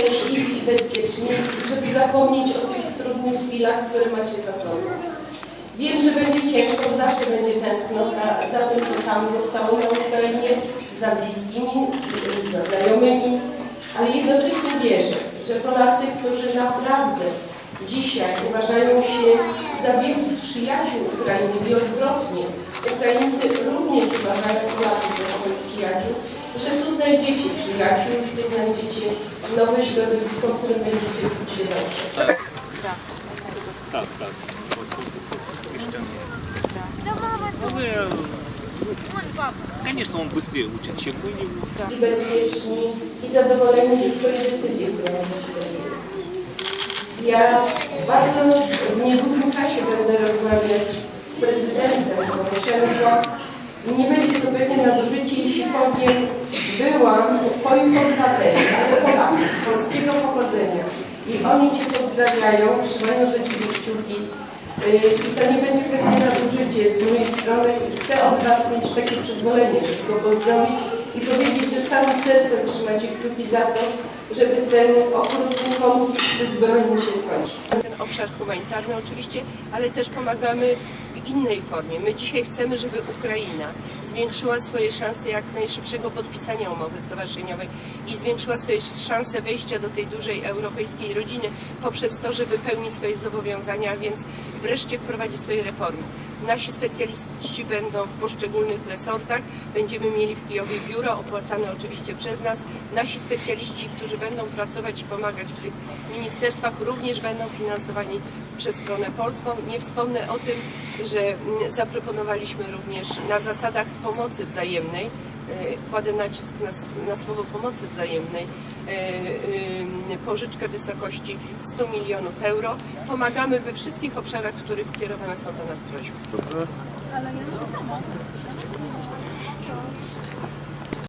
szczęśliwi i bezpieczni, żeby zapomnieć o tych trudnych chwilach, które macie za sobą. Wiem, że będzie ciężko, zawsze będzie tęsknota za tym, co tam zostało na Ukrainie, za bliskimi, za znajomymi, ale jednocześnie wierzę, że Polacy, którzy naprawdę dzisiaj uważają się za wielkich przyjaciół Ukrainy i odwrotnie, Ukraińcy również uważają Polaków za znajdziecie przyjaciół, że tu znajdziecie nowe środowisko, w którym będziecie czuć się dobrze. Так, так. Ну, э, Конечно, он быстрее учит, чем мы его. i bezpieczni i zadowoleni ze swojej decyzji, którą podjęli. Ja bardzo w niedługim czasie będę rozmawiać z prezydentem Poroszenko. Nie będzie to pewnie nadużycie, powiem, byłam Twoim obywatelem, ale Polaków, polskiego pochodzenia. I oni Cię pozdrawiają, trzymają za Ciebie kciuki. Yy, I to nie będzie pewnie nadużycie z mojej strony. Chcę od Was mieć takie przyzwolenie, żeby go pozdrowić i powiedzieć, że całym sercem trzymacie kciuki za to, żeby ten okrutny konflikt zbrojny się skończył. Ten obszar humanitarny oczywiście, ale też pomagamy innej formie. My dzisiaj chcemy, żeby Ukraina zwiększyła swoje szanse jak najszybszego podpisania umowy stowarzyszeniowej i zwiększyła swoje szanse wejścia do tej dużej europejskiej rodziny poprzez to, że wypełni swoje zobowiązania, a więc wreszcie wprowadzi swoje reformy. Nasi specjaliści będą w poszczególnych resortach. Będziemy mieli w Kijowie biuro opłacane oczywiście przez nas. Nasi specjaliści, którzy będą pracować i pomagać w tych ministerstwach, również będą finansowani przez stronę polską. Nie wspomnę o tym, że mm, zaproponowaliśmy również na zasadach pomocy wzajemnej, e, kładę nacisk na, na słowo pomocy wzajemnej, e, e, pożyczkę w wysokości 100 milionów euro. Pomagamy we wszystkich obszarach, w których kierowane są do nas prośby. Ale